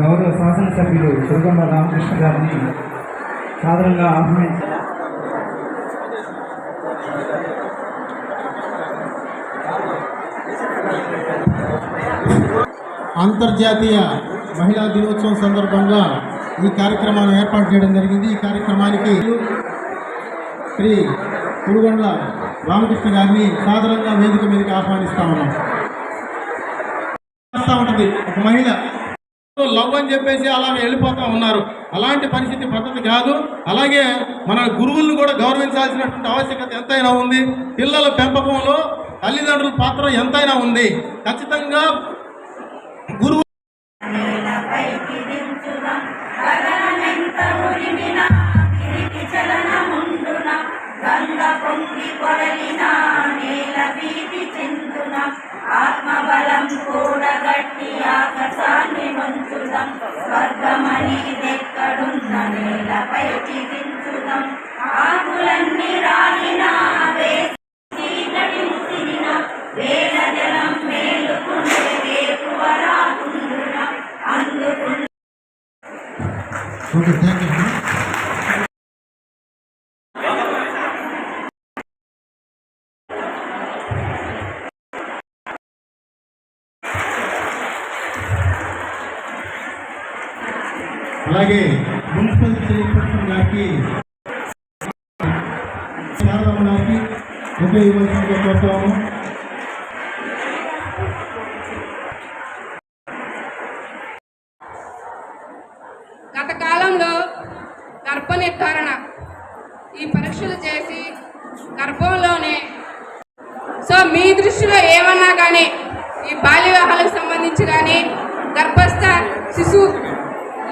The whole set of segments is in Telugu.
గౌరవ శాసనసభ్యులు దుర్గమ్మ రామకృష్ణ గారిని సాధారణంగా ఆహ్వానించారు అంతర్జాతీయ మహిళా దినోత్సవం సందర్భంగా ఈ కార్యక్రమాన్ని ఏర్పాటు చేయడం జరిగింది. ఈ కార్యక్రమానికి శ్రీ పురుగొండ్ల రామకృష్ణ గారిని సాధారణంగా వేదిక మీదకి ఆహ్వానిస్తా ఉన్నాం. వస్తూ ఉంటుంది ఒక మహిళ లవ్ అని చెప్పేసి అలాగే వెళ్ళిపోతూ ఉన్నారు. అలాంటి పరిస్థితి పద్ధతి కాదు. అలాగే మన గురువులను కూడా గౌరవించాల్సినటువంటి ఆవశ్యకత ఎంతైనా ఉంది. పిల్లల పెంపకంలో తల్లిదండ్రుల పాత్ర ఎంతైనా ఉంది. ఖచ్చితంగా ఆత్మబలం కూడగట్టి ఆకాశాన్ని వంచుదాం. స్వర్గమనేదెక్కడున్న నేలపైకి దించుదాం ఆకులన్నీ రాలిన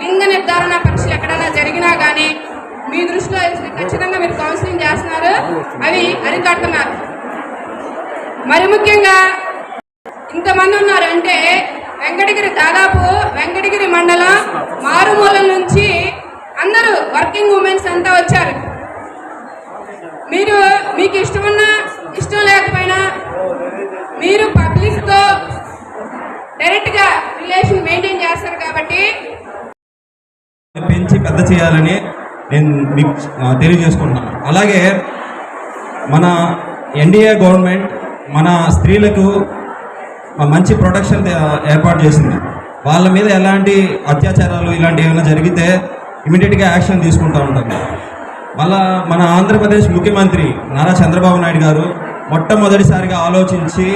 లింగ నిర్ధారణ పరీక్షలు ఎక్కడైనా జరిగినా కానీ మీ దృష్టిలో ఖచ్చితంగా మీరు కౌన్సిలింగ్ చేస్తున్నారు. అవి అరికడుతున్నారు. మరి ముఖ్యంగా ఇంతమంది ఉన్నారు అంటే వెంకటగిరి దాదాపు వెంకటగిరి మండలం మారుమూల నుంచి అందరూ వర్కింగ్ ఉమెన్స్ అంతా వచ్చారు. మీరు మీకు ఇష్టమున్నా ఇష్టం లేకపోయినా మీరు పబ్లిక్తో డైరెక్ట్గా రిలేషన్ మెయింటైన్ చేస్తారు కాబట్టి పెంచి పెద్ద చేయాలని నేను మీకు తెలియజేసుకుంటున్నాను. అలాగే మన ఎన్డీఏ గవర్నమెంట్ మన స్త్రీలకు మంచి ప్రొటెక్షన్ ఏర్పాటు చేసింది. వాళ్ళ మీద ఎలాంటి అత్యాచారాలు ఇలాంటివి ఏమైనా జరిగితే ఇమీడియట్గా యాక్షన్ తీసుకుంటూ ఉంటాం. మళ్ళా మన ఆంధ్రప్రదేశ్ ముఖ్యమంత్రి నారా చంద్రబాబు నాయుడు గారు మొట్టమొదటిసారిగా ఆలోచించి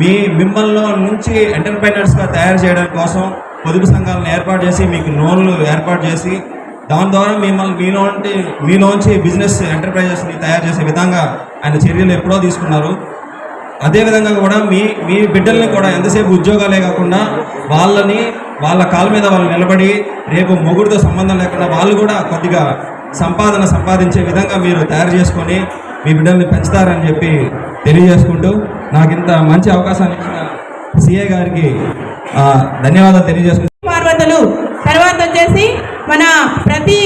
మీ మిమ్మల్ని నుంచి ఎంటర్ప్రైనర్స్గా తయారు చేయడం కోసం పొదుపు సంఘాలను ఏర్పాటు చేసి మీకు లోన్లు ఏర్పాటు చేసి దాని ద్వారా మిమ్మల్ని మీలోంటి మీలోంచి బిజినెస్ ఎంటర్ప్రైజెస్ని తయారు చేసే విధంగా ఆయన చర్యలు ఎప్పుడో తీసుకున్నారు. అదేవిధంగా కూడా మీ మీ బిడ్డల్ని కూడా ఎంతసేపు ఉద్యోగాలే కాకుండా వాళ్ళని వాళ్ళ కాళ్ళ మీద వాళ్ళు నిలబడి రేపు మొగుడితో సంబంధం లేకుండా వాళ్ళు కూడా కొద్దిగా సంపాదన సంపాదించే విధంగా మీరు తయారు చేసుకొని మీ బిడ్డల్ని పెంచుతారని చెప్పి తెలియజేసుకుంటూ నాకు ఇంత మంచి అవకాశాన్ని ఇచ్చిన సిఏ గారికి ధన్యవాదాలు తెలియజేసుకుంటూ పార్వతులు తర్వాత వచ్చేసి మన ప్రతి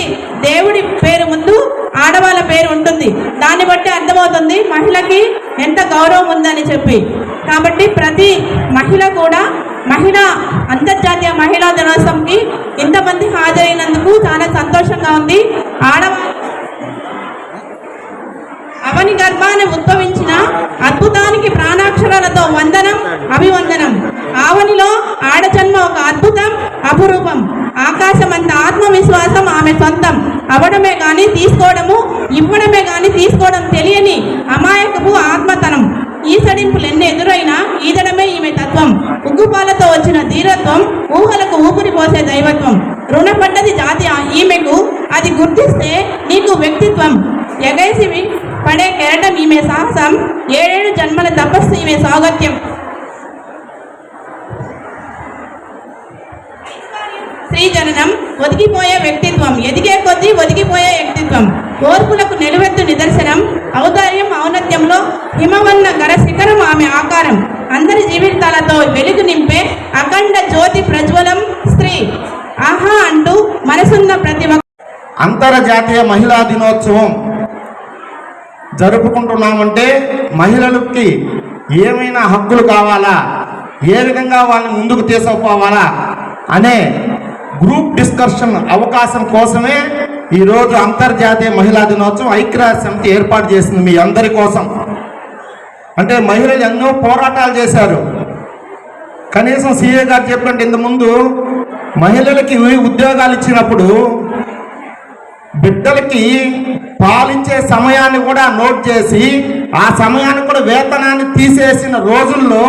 దేవుడి పేరు ముందు ఆడవాళ్ళ పేరు ఉంటుంది. దాన్ని బట్టి అర్థమవుతుంది మహిళకి ఎంత గౌరవం ఉందని చెప్పి. కాబట్టి ప్రతి మహిళ కూడా మహిళ అంతర్జాతీయ మహిళా దినోత్సవంకి ఇంతమంది హాజరైనందుకు చాలా సంతోషంగా ఉంది. ఆడవాళ్ళ యోని గర్భాన ఉద్భవించిన అద్భుతానికి ప్రాణాక్షరాలతో వందనం అభివందనం. ఆవనిలో ఆడజన్మ ఒక అద్భుతం అపురూపం. అంత ఆత్మవిశ్వాసం ఆమె సొంతం. అవడమే గాని తీసుకోవడము ఇవ్వడమే గాని తీసుకోవడం తెలియని అమాయకపు ఆత్మతనం. ఈసడింపులు ఎన్ని ఎదురైనా ఈదడమే ఈమె తత్వం. ఉగ్గుపాలతో వచ్చిన ధీరత్వం ఊహలకు ఊపిరి పోసే దైవత్వం. రుణపడ్డది జాతి ఈమెకు. అది గుర్తిస్తే నీకు వ్యక్తిత్వం. ఎగైసి పడే కెరటం ఈమె సాహసం. ఏడేడు జన్మల తపస్సు ఈమె సాగత్యం. స్త్రీ జననం ఒదిగిపోయే వ్యక్తిత్వం. ఎదిగే కొద్దీ ఒదిగిపోయే వ్యక్తిత్వం. ఓర్పులకు నిలువెత్తు నిదర్శనం. ఔదార్యం ఔన్నత్యంలో హిమవన్న గర శిఖరం ఆమె ఆకారం. అందరి జీవితాలతో వెలుగు నింపే అఖండ జ్యోతి ప్రజ్వలం స్త్రీ. ఆహా అంటూ మనసున్న ప్రతి ఒక్క అంతర్జాతీయ మహిళా దినోత్సవం. జరుపుకుంటున్నామంటే మహిళలకి ఏమైనా హక్కులు కావాలా? ఏ విధంగా వాళ్ళని ముందుకు తీసుకుపోవాలా? అనే గ్రూప్ డిస్కషన్ అవకాశం కోసమే ఈరోజు అంతర్జాతీయ మహిళా దినోత్సవం ఐక్యరాజ్య సమితి ఏర్పాటు చేసింది మీ అందరి కోసం. అంటే మహిళలు ఎన్నో పోరాటాలు చేశారు. కనీసం సీఏ గారు చెప్పినట్టు ఇంతకుముందు మహిళలకి ఉద్యోగాలు ఇచ్చినప్పుడు బిడ్డలకి పాలించే సమయాన్ని కూడా నోట్ చేసి ఆ సమయాన్ని కూడా వేతనాన్ని తీసేసిన రోజుల్లో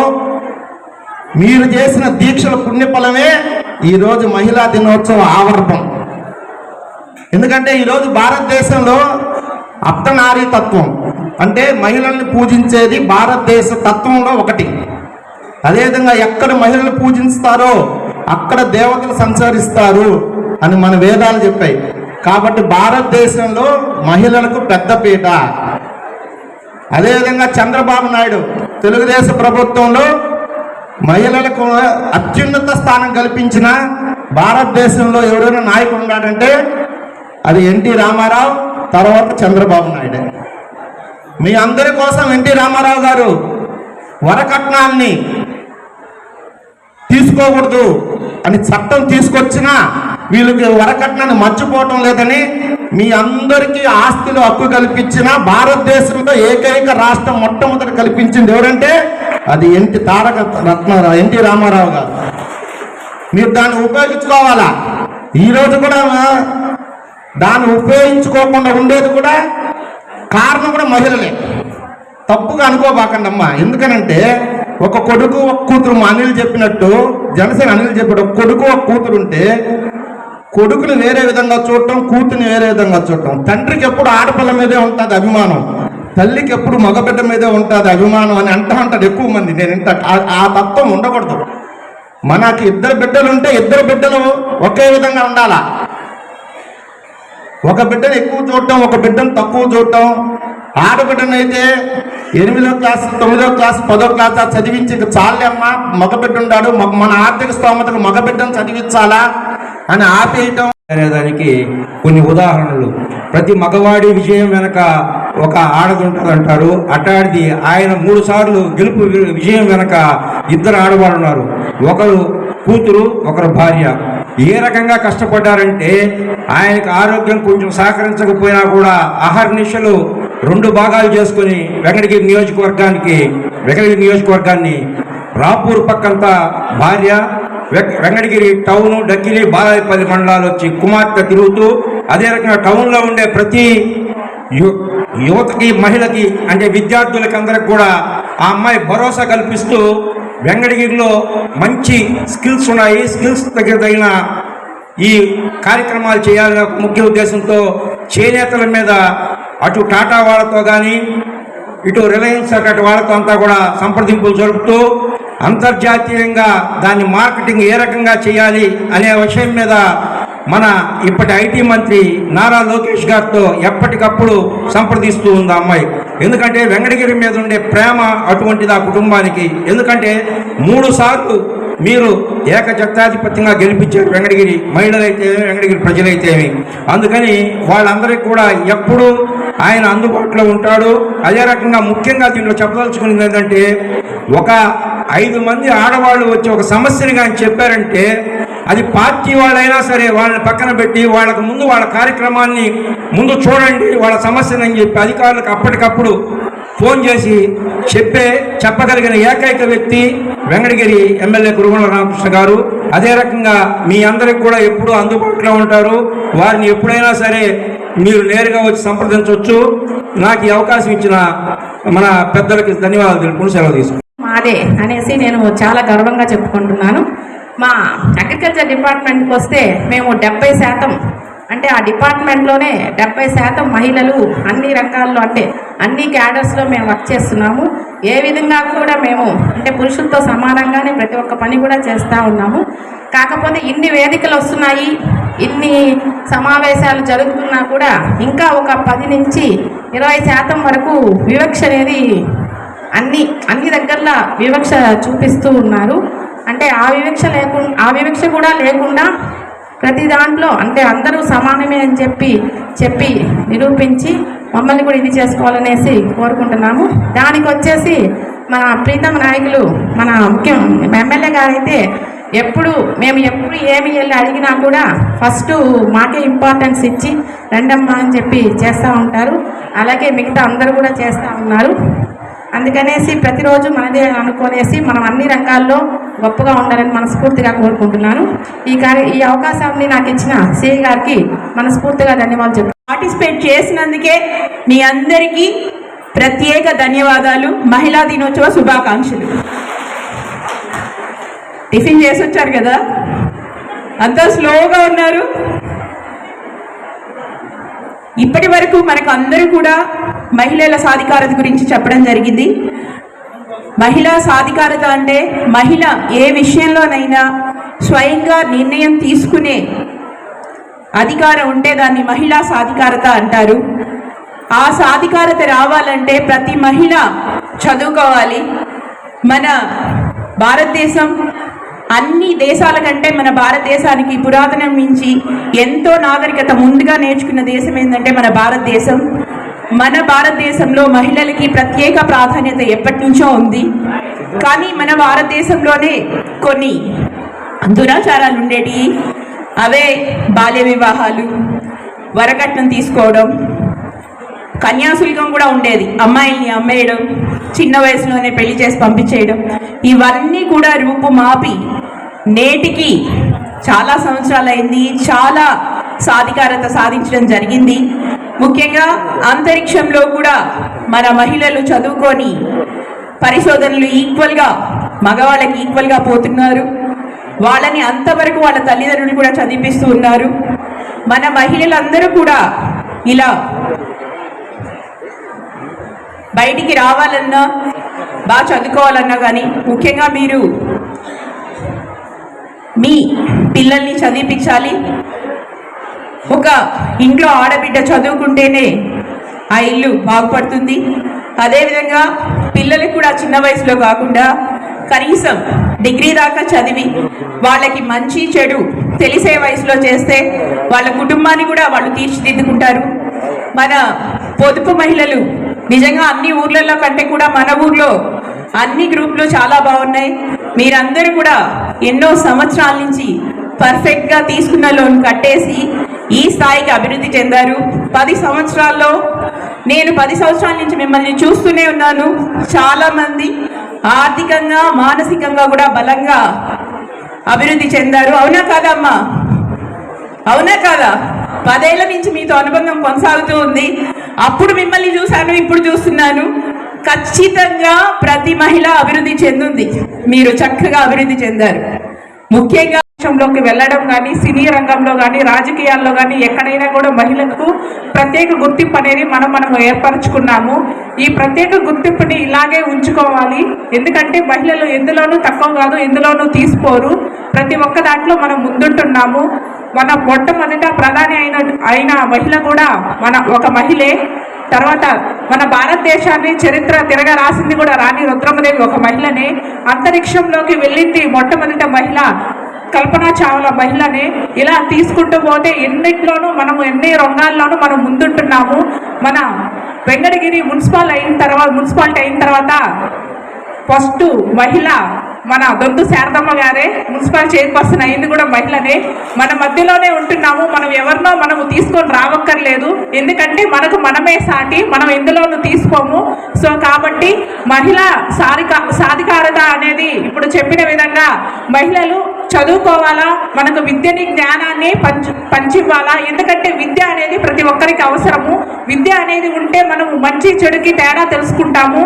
మీరు చేసిన దీక్షల పుణ్యఫలమే ఈరోజు మహిళా దినోత్సవ ఆవర్భం ఎందుకంటే ఈరోజు భారతదేశంలో అప్తనారీ తత్వం అంటే మహిళల్ని పూజించేది భారతదేశ తత్వంలో ఒకటి. అదేవిధంగా ఎక్కడ మహిళలు పూజిస్తారో అక్కడ దేవతలు సంచరిస్తారు అని మన వేదాలు చెప్పాయి. కాబట్టి భారతదేశంలో మహిళలకు పెద్దపీట అదేవిధంగా చంద్రబాబు నాయుడు తెలుగుదేశం ప్రభుత్వంలో మహిళలకు అత్యున్నత స్థానం కల్పించిన భారతదేశంలో ఎవరైనా నాయకుడు ఉన్నాడంటే అది ఎన్టీ రామారావు తర్వాత చంద్రబాబు నాయుడు. మీ అందరి కోసం ఎన్టీ రామారావు గారు వరకట్నాల్ని తీసుకోకూడదు అని చట్టం తీసుకొచ్చినా వీళ్ళకి వరకట్నాన్ని మర్చిపోవటం లేదని మీ అందరికీ ఆస్తిలో హక్కు కల్పించిన భారతదేశంలో ఏకైక రాష్ట్రం మొట్టమొదటి కల్పించింది ఎవరంటే అది ఎన్టీ తారక రత్నారావు ఎన్టీ రామారావు గారు. మీరు దాన్ని ఉపయోగించుకోవాలా? ఈరోజు కూడా దాన్ని ఉపయోగించుకోకుండా ఉండేది కూడా కారణం కూడా మహిళలే. తప్పుగా అనుకోబాకండి అమ్మా ఎందుకనంటే ఒక కొడుకు ఒక కూతురు మా అనిల్ చెప్పినట్టు జనసేన అనిల్ చెప్పాడు ఒక కొడుకు ఒక కూతురు ఉంటే కొడుకుని వేరే విధంగా చూడటం కూతుని వేరే విధంగా చూడటం. తండ్రికి ఎప్పుడు ఆడపిల్ల మీదే ఉంటుంది అభిమానం. తల్లికి ఎప్పుడు మగబిడ్డ మీదే ఉంటుంది అభిమానం అని అంటా అంటాడు ఎక్కువ మంది. నేను ఇంత ఆ- ఆ తత్వం ఉండకూడదు. మనకి ఇద్దరు బిడ్డలు ఉంటే ఇద్దరు బిడ్డలు ఒకే విధంగా ఉండాలా? ఒక బిడ్డను ఎక్కువ చూడటం ఒక బిడ్డను తక్కువ చూడటం ఆడబిడ్డనైతే ఎనిమిదో క్లాస్ తొమ్మిదో క్లాస్ పదో క్లాస్ చదివించి ఇంక మగబిడ్డ ఉండాడు మన ఆర్థిక స్తోమతకు మగబిడ్డను చదివించాలా అని ఆపేయటం అనేదానికి కొన్ని ఉదాహరణలు. ప్రతి మగవాడి విజయం వెనక ఒక ఆడది ఉంటుందంటారు అట్టాడిది ఆయన మూడు సార్లు గెలుపు విజయం వెనక ఇద్దరు ఆడవాళ్ళు ఉన్నారు. ఒకరు కూతురు ఒకరు భార్య. ఏ రకంగా కష్టపడ్డారంటే ఆయనకు ఆరోగ్యం కొంచెం సహకరించకపోయినా కూడా అహర్నిశలు రెండు భాగాలు చేసుకొని వెంకటగిరి నియోజకవర్గానికి వెంకటగిరి నియోజకవర్గాన్ని రాపూర్ పక్కంతా భార్య వెంకటగిరి టౌన్ డక్కిలి బాలాయపల్లి మండలాలు వచ్చి కుమార్తె తిరుగుతూ అదే రకంగా టౌన్లో ఉండే ప్రతి యు యువతకి మహిళకి అంటే విద్యార్థులకి అందరికి కూడా ఆ అమ్మాయి భరోసా కల్పిస్తూ వెంకటగిరిలో మంచి స్కిల్స్ ఉన్నాయి. స్కిల్స్ దగ్గర తగిన ఈ కార్యక్రమాలు చేయాలనే ముఖ్య ఉద్దేశంతో చేనేతల మీద అటు టాటా వాళ్ళతో కానీ ఇటు రిలయన్స్ అటు వాళ్ళతో అంతా కూడా సంప్రదింపులు జరుపుతూ అంతర్జాతీయంగా దాన్ని మార్కెటింగ్ ఏ రకంగా చేయాలి అనే విషయం మీద మన ఇప్పటి ఐటీ మంత్రి నారా లోకేష్ గారితో ఎప్పటికప్పుడు సంప్రదిస్తూ ఉంది అమ్మాయి. ఎందుకంటే వెంకటగిరి మీద ఉండే ప్రేమ అటువంటిది ఆ కుటుంబానికి. ఎందుకంటే మూడు సార్లు మీరు ఏకజత్తాధిపత్యంగా గెలిపించారు వెంకటగిరి మహిళలైతే వెంకటగిరి ప్రజలైతేమి. అందుకని వాళ్ళందరికీ కూడా ఎప్పుడూ ఆయన అందుబాటులో ఉంటాడు. అదే రకంగా ముఖ్యంగా దీంట్లో చెప్పదలుచుకున్నది ఏంటంటే ఒక ఐదు మంది ఆడవాళ్ళు వచ్చి ఒక సమస్యని కానీ చెప్పారంటే అది పార్టీ వాళ్ళైనా సరే వాళ్ళని పక్కన పెట్టి వాళ్ళకు ముందు వాళ్ళ కార్యక్రమాన్ని ముందు చూడండి వాళ్ళ సమస్యని అని చెప్పి అధికారులకు అప్పటికప్పుడు ఫోన్ చేసి చెప్పే చెప్పగలిగిన ఏకైక వ్యక్తి వెంకటగిరి ఎమ్మెల్యే కురుగుల రామకృష్ణ గారు. అదే రకంగా మీ అందరికి కూడా ఎప్పుడూ అందుబాటులో ఉంటారు. వారిని ఎప్పుడైనా సరే మీరు నేరుగా వచ్చి సంప్రదించవచ్చు. నాకు ఈ అవకాశం ఇచ్చిన మన పెద్దలకి ధన్యవాదాలు తెలుపుకుని సెలవు తీసుకుంటాను మాదే అనేసి నేను చాలా గర్వంగా చెప్పుకుంటున్నాను. మా అగ్రికల్చర్ డిపార్ట్మెంట్కి వస్తే మేము డెబ్బై శాతం అంటే ఆ డిపార్ట్మెంట్లోనే డెబ్బై శాతం మహిళలు అన్ని రంగాల్లో అంటే అన్ని క్యాడర్స్లో మేము వర్క్ చేస్తున్నాము. ఏ విధంగా కూడా మేము అంటే పురుషులతో సమానంగానే ప్రతి ఒక్క పని కూడా చేస్తూ ఉన్నాము. కాకపోతే ఇన్ని వేదికలు వస్తున్నాయి ఇన్ని సమావేశాలు జరుగుతున్నా కూడా ఇంకా ఒక పది నుంచి ఇరవై శాతం వరకు వివక్ష అనేది అన్ని అన్ని దగ్గరలా వివక్ష చూపిస్తూ ఉన్నారు. అంటే ఆ వివక్ష లేకుండా ఆ వివక్ష కూడా లేకుండా ప్రతి దాంట్లో అంటే అందరూ సమానమే అని చెప్పి చెప్పి నిరూపించి మమ్మల్ని కూడా ఇది చేసుకోవాలనేసి కోరుకుంటున్నాము. దానికి వచ్చేసి మన ప్రీతమ నాయకులు మన ముఖ్యం ఎమ్మెల్యే గారైతే ఎప్పుడు మేము ఎప్పుడు ఏమి వెళ్ళి అడిగినా కూడా ఫస్ట్ మాకే ఇంపార్టెన్స్ ఇచ్చి రెండమ్మ అని చెప్పి చేస్తూ ఉంటారు. అలాగే మిగతా అందరూ కూడా చేస్తూ ఉన్నారు. అందుకనేసి ప్రతిరోజు మనదే అనుకోనేసి మనం అన్ని రంగాల్లో గొప్పగా ఉండాలని మనస్ఫూర్తిగా కోరుకుంటున్నాను. ఈ కార్య ఈ అవకాశాన్ని నాకు ఇచ్చిన సిఐ గారికి మనస్ఫూర్తిగా ధన్యవాదాలు చెప్పి పార్టిసిపేట్ చేసినందుకే మీ అందరికీ ప్రత్యేక ధన్యవాదాలు. మహిళా దినోత్సవ శుభాకాంక్షలు. టిఫిన్ చేసి వచ్చారు కదా? అంతా స్లోగా ఉన్నారు. ఇప్పటి వరకు మనకు అందరూ కూడా మహిళల సాధికారత గురించి చెప్పడం జరిగింది. మహిళా సాధికారత అంటే మహిళ ఏ విషయంలోనైనా స్వయంగా నిర్ణయం తీసుకునే అధికారం ఉంటే దాన్ని మహిళా సాధికారత అంటారు. ఆ సాధికారత రావాలంటే ప్రతి మహిళ చదువుకోవాలి. మన భారతదేశం అన్ని దేశాల కంటే మన భారతదేశానికి పురాతనం నుంచి ఎంతో నాగరికత ముందుగా నేర్చుకున్న దేశం ఏంటంటే మన భారతదేశం. మన భారతదేశంలో మహిళలకి ప్రత్యేక ప్రాధాన్యత ఎప్పటి నుంచో ఉంది. కానీ మన భారతదేశంలోనే కొన్ని దురాచారాలు ఉండేవి అవే బాల్య వివాహాలు వరకట్నం తీసుకోవడం కన్యాశుల్కం కూడా ఉండేది. అమ్మాయిల్ని అమ్మేయడం చిన్న వయసులోనే పెళ్ళి చేసి పంపించేయడం. ఇవన్నీ కూడా రూపు మాపి నేటికి చాలా సంవత్సరాలైంది. చాలా సాధికారత సాధించడం జరిగింది. ముఖ్యంగా అంతరిక్షంలో కూడా మన మహిళలు చదువుకొని పరిశోధనలు ఈక్వల్గా మగవాళ్ళకి ఈక్వల్గా పోతున్నారు. వాళ్ళని అంతవరకు వాళ్ళ తల్లిదండ్రులు కూడా చదివిపిస్తూ ఉన్నారు. మన మహిళలందరూ కూడా ఇలా బయటికి రావాలన్నా బాగా చదువుకోవాలన్నా కానీ ముఖ్యంగా మీరు మీ పిల్లల్ని చదివించాలి ఒక ఇంట్లో ఆడబిడ్డ చదువుకుంటేనే ఆ ఇల్లు బాగుపడుతుంది. అదేవిధంగా పిల్లలకు కూడా చిన్న వయసులో కాకుండా కనీసం డిగ్రీ దాకా చదివి వాళ్ళకి మంచి చెడు తెలిసే వయసులో చేస్తే వాళ్ళ కుటుంబాన్ని కూడా వాళ్ళు తీర్చిదిద్దుకుంటారు. మన పొదుపు మహిళలు నిజంగా అన్ని ఊర్లలో కంటే కూడా మన ఊర్లో అన్ని గ్రూపులు చాలా బాగున్నాయి. మీరందరూ కూడా ఎన్నో సంవత్సరాల నుంచి పర్ఫెక్ట్గా తీసుకున్న లోన్ కట్టేసి ఈ స్థాయికి అభివృద్ధి చెందారు. పది సంవత్సరాల్లో నేను పది సంవత్సరాల నుంచి మిమ్మల్ని చూస్తూనే ఉన్నాను. చాలామంది ఆర్థికంగా మానసికంగా కూడా బలంగా అభివృద్ధి చెందారు. అవునా కాదమ్మా అవునా కాదా? పదేళ్ళ నుంచి మీతో అనుబంధం కొనసాగుతూ ఉంది. అప్పుడు మిమ్మల్ని చూశాను ఇప్పుడు చూస్తున్నాను. ఖచ్చితంగా ప్రతి మహిళ అభివృద్ధి చెందుంది. మీరు చక్కగా అభివృద్ధి చెందారు. ముఖ్యంగా దేశంలోకి వెళ్ళడం కానీ సినీ రంగంలో కానీ రాజకీయాల్లో కానీ ఎక్కడైనా కూడా మహిళలకు ప్రత్యేక గుర్తింపు అనేది మనం మనం ఏర్పరచుకున్నాము. ఈ ప్రత్యేక గుర్తింపుని ఇలాగే ఉంచుకోవాలి. ఎందుకంటే మహిళలు ఎందులోనూ తక్కువ కాదు ఎందులోనూ తీసుకోరు ప్రతి ఒక్క దాంట్లో మనం ముందుంటున్నాము. మన మొట్టమొదట ప్రధాని అయిన అయిన మహిళ కూడా మన ఒక మహిళే. తర్వాత మన భారతదేశాన్ని చరిత్ర తిరగ రాసింది కూడా రాణి రుద్రమదేవి ఒక మహిళనే. అంతరిక్షంలోకి వెళ్ళింది మొట్టమొదట మహిళ కల్పన చావ్లా మహిళనే ఇలా తీసుకుంటూ పోతే ఎన్నిట్లోనూ మనము ఎన్ని రంగాల్లోనూ మనం ముందుంటున్నాము. మన వెంకటగిరి మున్సిపల్ అయిన తర్వాత మున్సిపాలిటీ అయిన తర్వాత ఫస్ట్ మహిళ మన దొంతు శారదమ్మ గారే మున్సిపల్ చైర్పర్సన్ అయింది కూడా మహిళనే. మన మధ్యలోనే ఉంటున్నాము. మనం ఎవరినో మనము తీసుకొని రావక్కర్లేదు. ఎందుకంటే మనకు మనమే సాటి మనం ఎందులోనూ తీసుకోము. సో కాబట్టి మహిళ సాధిక సాధికారత అనేది ఇప్పుడు చెప్పిన విధంగా మహిళలు చదువుకోవాలా? మనకు విద్యని జ్ఞానాన్ని పంచి పంచివ్వాలా? ఎందుకంటే విద్య అనేది ప్రతి ఒక్కరికి అవసరము. విద్య అనేది ఉంటే మనము మంచి చెడుకి తేడా తెలుసుకుంటాము.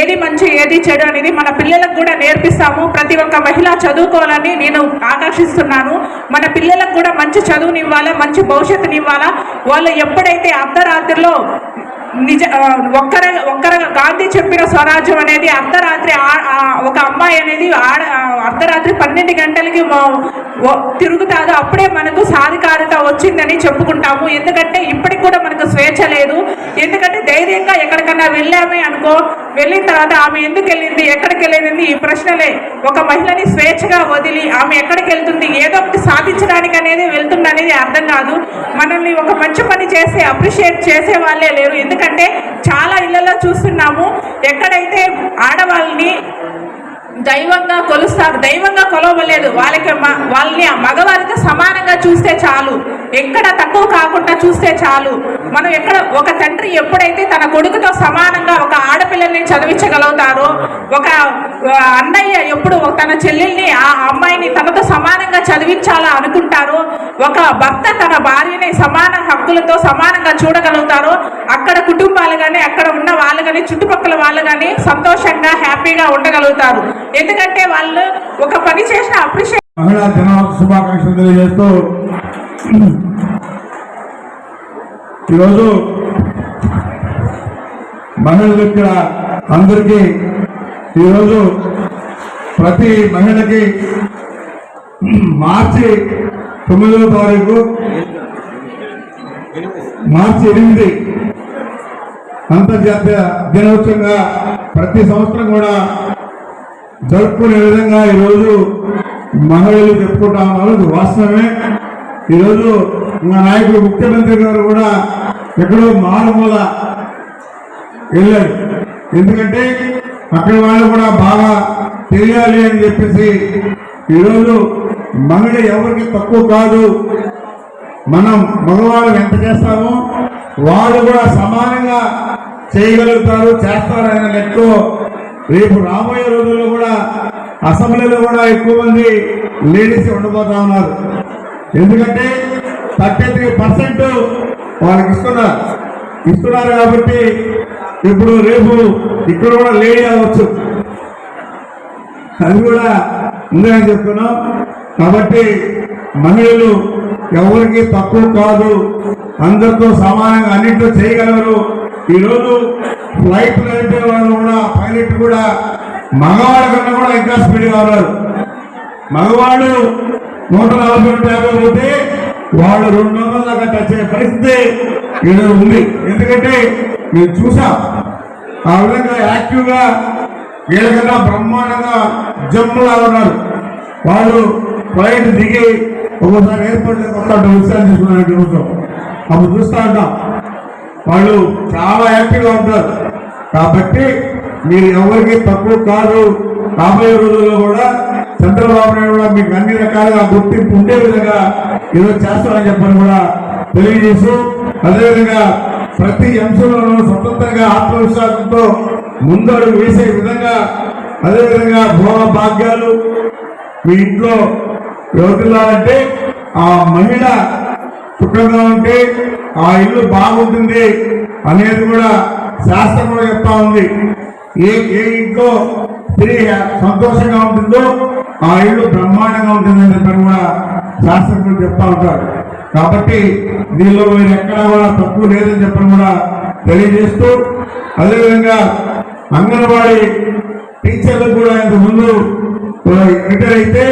ఏది మంచి ఏది చెడు అనేది మన పిల్లలకు కూడా నేర్పిస్తాము. ప్రతి ఒక్క మహిళ చదువుకోవాలని నేను ఆకర్షిస్తున్నాను మన పిల్లలకు కూడా మంచి చదువునివ్వాలా మంచి భవిష్యత్తునివ్వాలా? వాళ్ళు ఎప్పుడైతే అర్ధరాత్రిలో నిజ ఒక్కర ఒక్కర గాంధీ చెప్పిన స్వరాజ్యం అనేది అర్ధరాత్రి ఆ- ఒక అమ్మాయి అనేది ఆడ అర్ధరాత్రి పన్నెండు గంటలకి మా- తిరుగుతాదో. అప్పుడే మనకు సాధికారత వచ్చిందని చెప్పుకుంటాము. ఎందుకంటే ఇప్పటికి కూడా మనకు స్వేచ్ఛ లేదు. ఎందుకంటే ధైర్యంగా ఎక్కడికన్నా వెళ్ళామే అనుకో వెళ్ళిన తర్వాత ఆమె ఎందుకు వెళ్ళింది ఎక్కడికి వెళ్ళింది ఈ ప్రశ్నలే. ఒక మహిళని స్వేచ్ఛగా వదిలి ఆమె ఎక్కడికి వెళ్తుంది ఏదో ఒకటి సాధించడానికి అనేది వెళ్తుంది అనేది అర్థం కాదు. మనల్ని ఒక మంచి పని చేసి అప్రిషియేట్ చేసే వాళ్ళే లేరు. ఎందుకంటే చాలా ఇళ్ళలో చూస్తున్నాము ఎక్కడైతే ఆడవాళ్ళని దైవంగా కొలుస్తారు దైవంగా కొలవలేదు వాళ్ళకి వాళ్ళని ఆ మగవారితో సమానంగా చూస్తే చాలు. ఎక్కడ తక్కువ కాకుండా చూస్తే చాలు. మనం ఎక్కడ ఒక తండ్రి ఎప్పుడైతే తన కొడుకుతో సమానంగా ఒక ఆడపిల్లల్ని చదివించగలుగుతారో ఒక అన్నయ్య ఎప్పుడు తన చెల్లెల్ని ఆ అమ్మాయిని తనతో సమానంగా చదివించాలా అనుకుంటారో ఒక భర్త తన భార్యని సమాన హక్కులతో సమానంగా చూడగలుగుతారో అక్కడ కుటుంబాలు కానీ అక్కడ ఉన్న వాళ్ళు కానీ చుట్టుపక్కల వాళ్ళు కానీ సంతోషంగా హ్యాపీగా ఉండగలుగుతారు. ఎందుకంటే వాళ్ళు ఒక పని చేసిన అప్రిషియేట్ మహిళా దినోత్సవ శుభాకాంక్షలు తెలియజేస్తూ ఈరోజు మహిళలు ఇక్కడ అందరికీ ఈరోజు ప్రతి మహిళకి మార్చి తొమ్మిదవ తారీఖు మార్చి ఎనిమిది అంతర్జాతీయ దినోత్సవంగా ప్రతి సంవత్సరం కూడా జరుపుకునే విధంగా ఈరోజు మహిళలు చెప్పుకుంటా ఉన్నారు. వాస్తవమే. ఈరోజు మా నాయకుడు ముఖ్యమంత్రి గారు కూడా ఎక్కడో మారుమూల వెళ్ళారు. ఎందుకంటే అక్కడ వాళ్ళు కూడా బాగా తెలియాలి అని చెప్పేసి ఈరోజు మహిళ ఎవరికి తక్కువ కాదు మనం మగవాళ్ళం ఎంత చేస్తామో వాళ్ళు కూడా సమానంగా చేయగలుగుతారు చేస్తారు అనే లెక్క రేపు రాబోయే రోజుల్లో కూడా అసెంబ్లీలో కూడా ఎక్కువ మంది లేడీస్ ఉండబోతా ఉన్నారు. ఎందుకంటే థర్టీ త్రీ పర్సెంట్ వాళ్ళకి ఇస్తున్నారు ఇస్తున్నారు కాబట్టి ఇప్పుడు రేపు ఇక్కడ కూడా లేడీ అవ్వచ్చు. అది కూడా ఉందని చెప్తున్నాం. కాబట్టి మహిళలు ఎవరికి తక్కువ కాదు అందరితో సమానంగా అన్నింటితో చేయగలరు. ఈరోజు ఫ్లైట్ నడిపే వాళ్ళు కూడా పైలట్ కూడా మగవాళ్ళ కన్నా కూడా ఇంకా స్పీడ్గా ఉన్నారు. మగవాళ్ళు నూట నలభై నూట యాభై పోతే వాళ్ళు రెండు వందల దాకా టచ్ అయ్యే పరిస్థితి ఈరోజు ఉంది. ఎందుకంటే మేము చూసాం ఆ విధంగా యాక్టివ్గా వీళ్ళకన్నా బ్రహ్మాండంగా జమ్ములా ఉన్నారు. వాళ్ళు ఫ్లైట్ దిగి ఒక్కోసారి ఏర్పడితే కొత్త విషయాలు తీసుకున్నారు నిమిషం అప్పుడు చూస్తూ ఉంటాం వాళ్ళు చాలా యాక్టివ్గా ఉంటారు కాబట్టి మీరు ఎవరికి తక్కువ కాదు రాబోయే రోజుల్లో కూడా చంద్రబాబు నాయుడు కూడా మీకు అన్ని రకాలుగా గుర్తింపు ఉండే విధంగా ఏదో చేస్తారని చెప్పని కూడా తెలియజేస్తూ అదేవిధంగా ప్రతి అంశంలోనూ స్వతంత్రంగా ఆత్మవిశ్వాసంతో ముందడుగు వేసే విధంగా అదేవిధంగా భోగ భాగ్యాలు మీ ఇంట్లో యువకులారంటే ఆ మహిళ సుఖంగా ఉంటే ఆ ఇల్లు బాగుంటుంది అనేది కూడా శాస్త్రం కూడా చెప్తా ఉంది. ఏ ఏ ఇంట్లో తిరిగి సంతోషంగా ఉంటుందో ఆ ఇల్లు బ్రహ్మాండంగా ఉంటుందని చెప్పని కూడా శాస్త్రజ్ఞులు చెప్తా ఉంటారు. కాబట్టి దీనిలో మీరు ఎక్కడా కూడా తక్కువ లేదని చెప్పని కూడా తెలియజేస్తూ అదేవిధంగా అంగన్వాడీ టీచర్లకు కూడా ఇంత ముందు రిటైర్ అయితే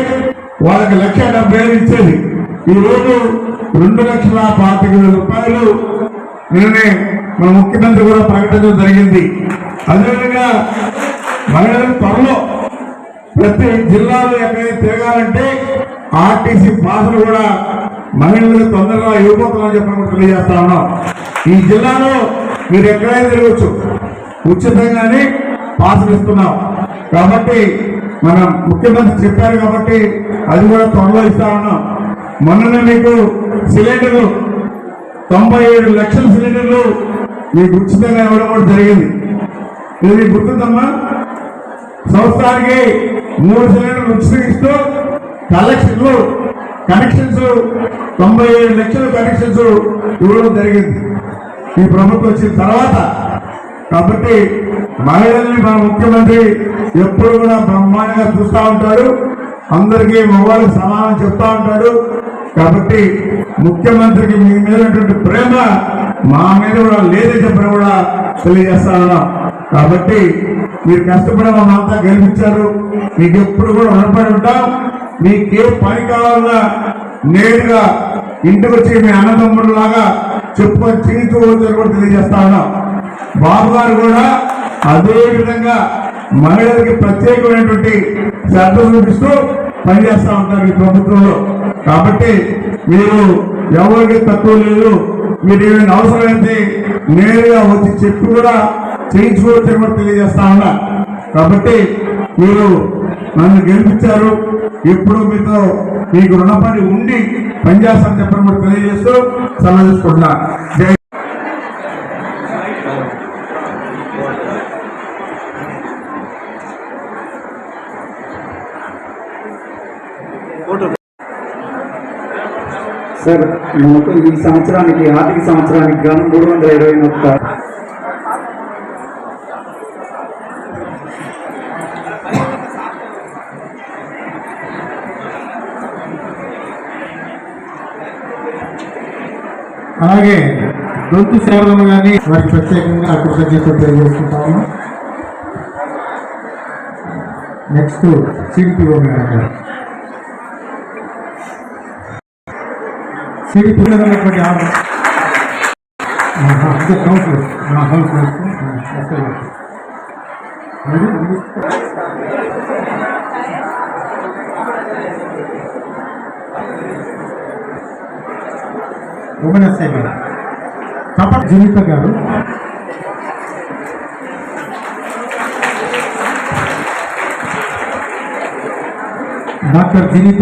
వాళ్ళకి లక్ష డెబ్బై వేలు ఇచ్చేది. ఈ రోజు రెండు లక్షల పాతిక వేల రూపాయలు నిన్నే మన ముఖ్యమంత్రి కూడా ప్రకటించడం జరిగింది. అదేవిధంగా మహిళలకు త్వరలో ప్రతి జిల్లాలో ఎక్కడైనా తిరగాలంటే ఆర్టీసీ పాసులు కూడా మహిళలకు తొందరగా ఇవ్వబోతున్నామని చెప్పి కూడా తెలియజేస్తా ఉన్నాం. ఈ జిల్లాలో మీరు ఎక్కడైనా తిరగచ్చు ఉచితంగానే పాసులు ఇస్తున్నాం. కాబట్టి మన ముఖ్యమంత్రి చెప్పారు కాబట్టి అది కూడా త్వరలో ఇస్తా ఉన్నాం. మొన్ననే మీకు సిలిండర్లు తొంభై ఏడు లక్షల సిలిండర్లు మీకు ఉచితంగా ఇవ్వడం కూడా జరిగింది. ఇది మీకు గుర్తుందమ్మా? సంవత్సరానికి మూడు సిలిండర్లు ఉచితంగా ఇస్తూ కలెక్షన్లు కనెక్షన్స్ తొంభై ఏడు లక్షల కనెక్షన్స్ ఇవ్వడం జరిగింది. ఈ ప్రభుత్వం వచ్చిన తర్వాత కాబట్టి మహిళల్ని మన ముఖ్యమంత్రి ఎప్పుడు కూడా బ్రహ్మాండంగా చూస్తూ ఉంటాడు. అందరికీ మగవాళ్ళకి సమానం చెప్తా ఉంటాడు. కాబట్టి ముఖ్యమంత్రికి మీ మీద ప్రేమ మా మీద కూడా లేదని చెప్పిన కూడా తెలియజేస్తా ఉన్నాం. కాబట్టి మీరు కష్టపడి మమ్మంతా గెలిపించారు. మీకు ఎప్పుడు కూడా రుణపడి ఉంటాం. మీకే పని కావాలన్నా నేరుగా ఇంటికి వచ్చి మీ అన్నదమ్ముడు లాగా చెప్పుకొని చేయించుకోవచ్చు కూడా తెలియజేస్తా ఉన్నాం. బాబు గారు కూడా అదే విధంగా మహిళలకి ప్రత్యేకమైనటువంటి శ్రద్ధ చూపిస్తూ పనిచేస్తూ ఉంటారు ఈ ప్రభుత్వంలో. కాబట్టి మీరు ఎవరికి తక్కువ లేదు. మీరు ఏమైనా అవసరమైతే నేరుగా వచ్చి చెప్పి కూడా చేయించుకోవచ్చని కూడా తెలియజేస్తా ఉన్నా. కాబట్టి మీరు నన్ను గెలిపించారు. ఎప్పుడు మీతో మీకు రుణపడి ఉండి పనిచేస్తానని చెప్పని కూడా తెలియజేస్తూ సలహా తీసుకుంటున్నా. జై సార్ ఈ సంవత్సరానికి ఆర్థిక సంవత్సరానికి గాను మూడు వందల ఇరవై ఒక్క అలాగే గొంతు సేవలను కానీ వారికి ప్రత్యేకంగా కృతజ్ఞతలు తెలియజేసుకుంటాము next CDPO madam garu. CDP ఉన్నటువంటి order counsellor counsellor women garu కపట్ జీవిత గారు. డాక్టర్ జీవిత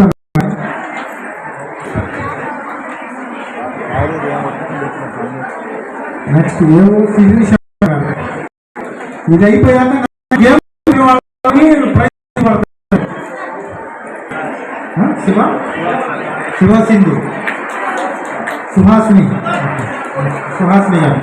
నెక్స్ట్ ఏవో శిరీష గారు ఇది అయిపోయాక ఏం వాళ్ళని ప్రైజ్ పడతారు. ఆ, శివ? శివ సింధు. సుహాసిని. సుహాసిని గారు.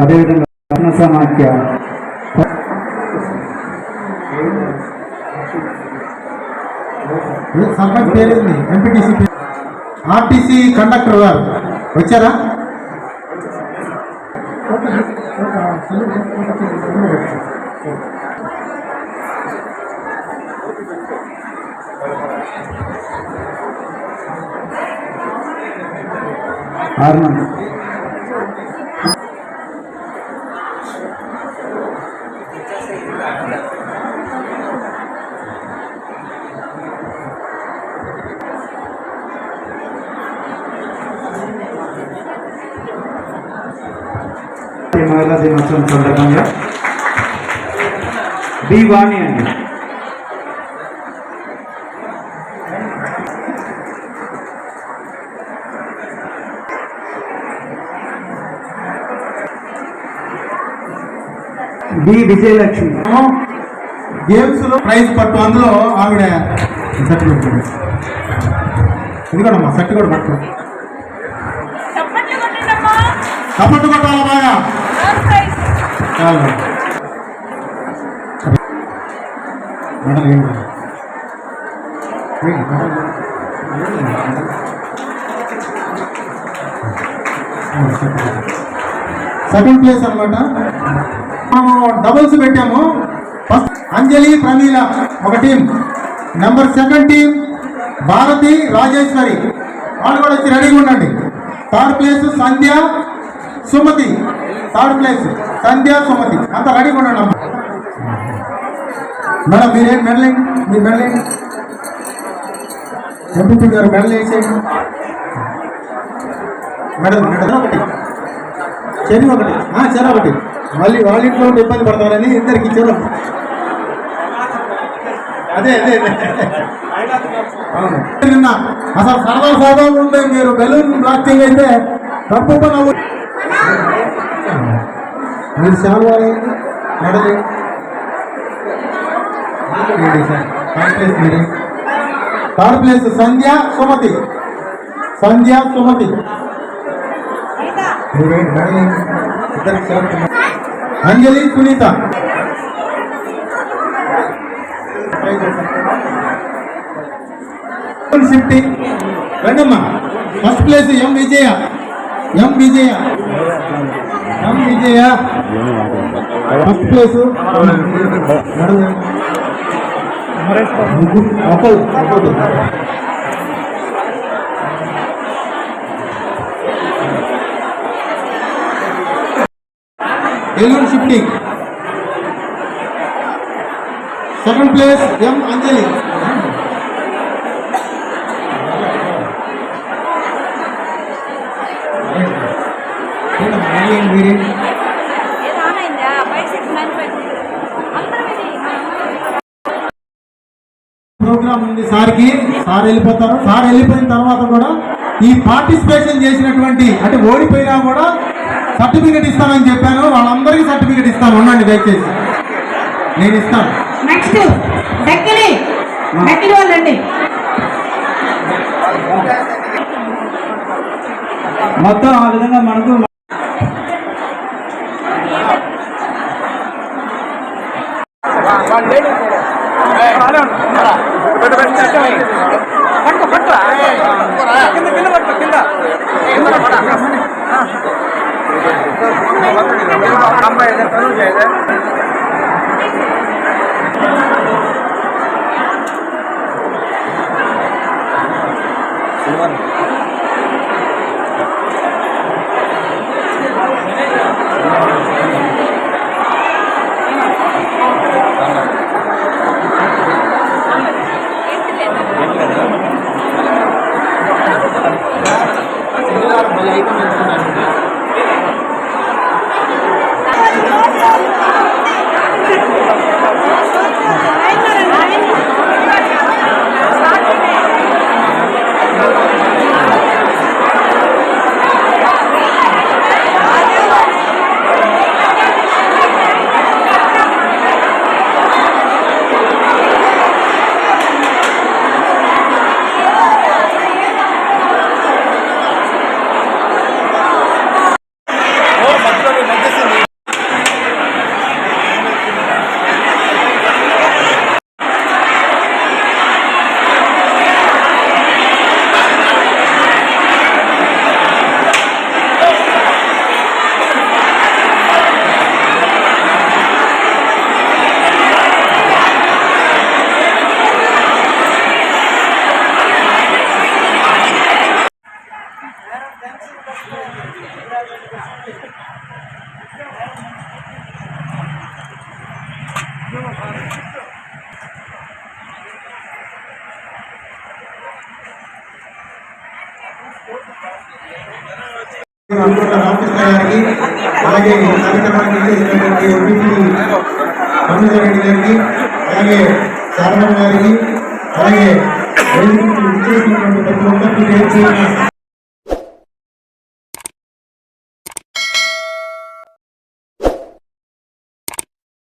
అదేవిధంగా సమాఖ్య సర్పంచ్ పేరేంది? ఎంపీటీసీ ఆర్టీసీ కండక్టర్ గారు. వచ్చారా? ఆరు మహిళా దినోత్సవం సందర్భంగా బి వాణి అండి. బి విజయలక్ష్మి. గేమ్స్లో ప్రైజ్ పట్టు అందులో ఆవిడ సర్టిఫికెట్ ఇది కూడా పట్టు. కొట్టాలి? సెకండ్ ప్లేస్ అనమాట మనము డబుల్స్ పెట్టాము. ఫస్ట్ అంజలి ప్రమీల ఒక team number second team Bharati Rajeshwari. వాళ్ళు కూడా వచ్చి రెడీగా ఉండండి. Third place Sandhya Sumathi. Third place Sandhya Sumathi. అంత రెడీగా ఉండండి అమ్మ. మేడం మీరేం మెడలేండి మీరు మెడలేండి ఎంపీ గారు మెడల్ వేసేయండి. మెడల్ మెడల్ ఒకటి. చెరి ఒకటి. చెర ఒకటి. మళ్ళీ వాళ్ళ ఇంట్లో ఉండి ఇబ్బంది పడతారని ఇద్దరికి చెరు అదే అదే అవును. నిన్న అసలు సర్వ సరదా ఉంటే మీరు బెలూన్ బ్లాస్టింగ్ అయితే తప్పు పని మీరు చాలా నడలే third place Sandhya Sumathi. Sandhya Sumathi. Anjali Sunitha. Fifty రండమ్మా. First place M Vijaya M Vijaya Vijaya. First place ఒకళ్ళు shifting second place M Anjali program ఉంది సార్కి సార్ వెళ్ళిపోతారు. సార్ వెళ్ళిపోయిన తర్వాత కూడా ఈ పార్టిసిపేషన్ చేసినటువంటి అంటే ఓడిపోయినా కూడా సర్టిఫికెట్ ఇస్తానని చెప్పాను. వాళ్ళందరికీ సర్టిఫికెట్ ఇస్తాను. ఉండండి దయచేసి. నేను ఇస్తాను. నెక్స్ట్ డక్కిలి. డక్కిలి వాళ్ళండి మొత్తం ఆ విధంగా మనకు ಕಟ್ಟು ಕಟ್ಟು ಕಿಂದ ಕಿಂದ ಕಟ್ಟು ಕಿಂದ ಇದೆ